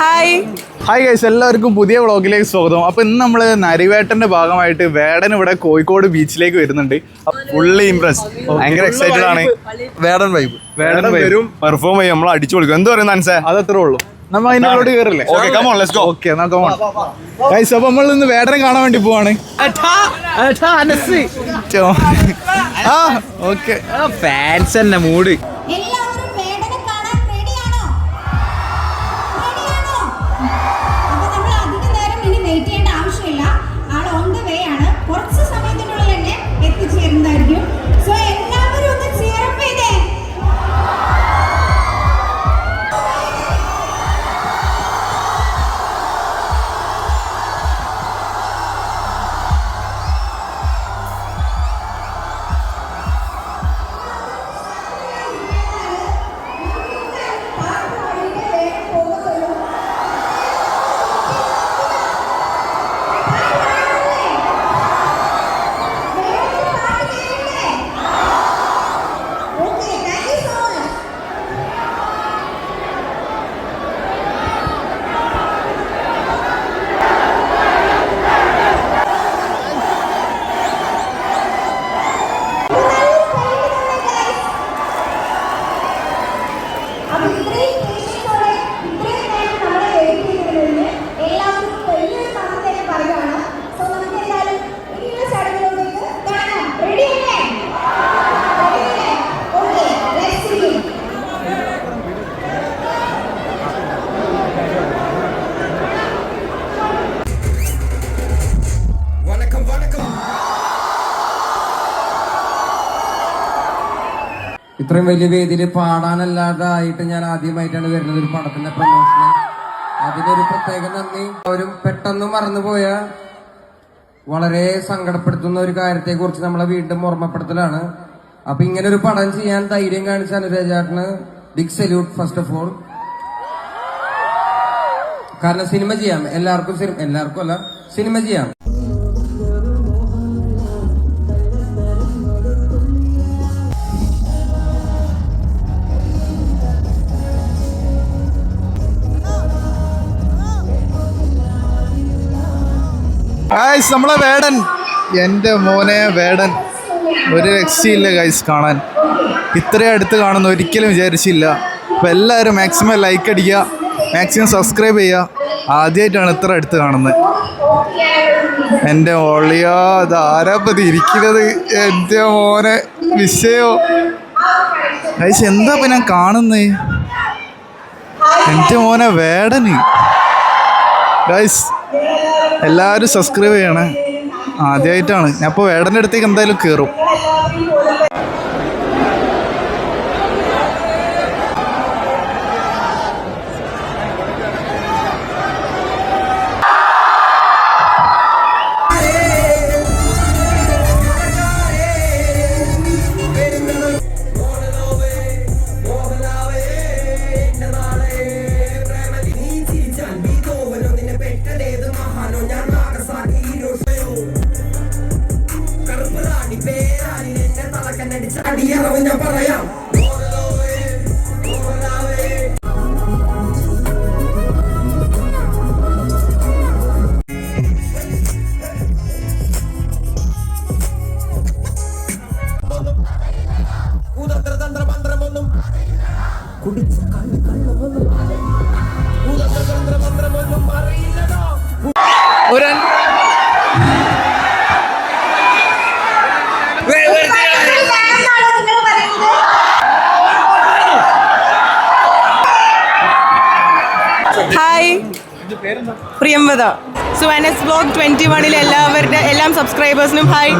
Hi hi guys എല്ലാവർക്കും പുതിയ വ്ളോഗിലേക്ക് സ്വാഗതം. അപ്പൊ ഇന്ന് നമ്മൾ നരിവേട്ടന്റെ ഭാഗമായിട്ട് വേടൻ ഇവിടെ കോഴിക്കോട് ബീച്ചിലേക്ക് വരുന്നുണ്ട്. ഫുള്ളി ഇംപ്രസ് ഭയങ്കര എക്സൈറ്റഡ് ആണ്. വേടൻ വൈബ് വേടൻ. വരും പെർഫോം ചെയ്യും നമ്മൾ അടിച്ചു കൊടുക്കും എന്ത് പറയുന്നത് അൻസേ? അതത്രേ ഉള്ളൂ. നമ്മൾ അതിനോട് കയറില്ലേ okay come on let's go okay എന്നാ കമോൺ ഗൈസ് അപ്പോൾ നമ്മൾ ഇന്ന് വേടനെ കാണാൻ വേണ്ടി പോവാണ്. ആ ഓക്കെ ഫാൻസ് തന്നെ മൂഡ് ഇത്രയും വലിയ വേദിയിൽ പാടാനല്ലാതായിട്ട് ഞാൻ ആദ്യമായിട്ടാണ് വരുന്നത് ഒരു പടത്തിന്റെ പ്രമോഷന് അതിനൊരു പ്രത്യേക നന്ദി. അവരും പെട്ടെന്ന് മറന്നുപോയ വളരെ സങ്കടപ്പെടുത്തുന്ന ഒരു കാര്യത്തെ കുറിച്ച് നമ്മളെ വീണ്ടും ഓർമ്മപ്പെടുത്തലാണ്. അപ്പൊ ഇങ്ങനെ ഒരു പടം ചെയ്യാൻ ധൈര്യം കാണിച്ച അനുരാജാട്ടിന് big salute first of all കാരണം സിനിമ ചെയ്യാം. എല്ലാവർക്കും എല്ലാവർക്കും അല്ല സിനിമ ചെയ്യാം. ഗൈസ് നമ്മളെ വേടൻ. എന്റെ മോനെ വേടൻ. ഒരു രക്ഷയില്ല ഗൈസ് കാണാൻ. ഇത്രയും അടുത്ത് കാണുന്ന ഒരിക്കലും വിചാരിച്ചില്ല. അപ്പം എല്ലാവരും മാക്സിമം ലൈക്ക് അടിക്കുക മാക്സിമം സബ്സ്ക്രൈബ് ചെയ്യുക. ആദ്യമായിട്ടാണ് ഇത്ര അടുത്ത് കാണുന്നത്. എന്റെ ഓളിയാ ധാരാപതി ഇരിക്കുന്നത്? എന്റെ മോനെ വിഷയോ? ഗൈസ് എന്താ ഇപ്പം ഞാൻ കാണുന്നത് എന്റെ മോനെ വേടന്. ഗൈസ് എല്ലാവരും സബ്സ്ക്രൈബ് ചെയ്യണേ. ആദ്യമായിട്ടാണ് ഞാൻ ഇപ്പോൾ വേടന്റെ അടുത്തേക്ക് എന്തായാലും കയറും ഒരു hi Priyamvada so N S blog twenty വണ്ണിലെ എല്ലാവരുടെ എല്ലാം സബ്സ്ക്രൈബേഴ്സിനും ഹായ്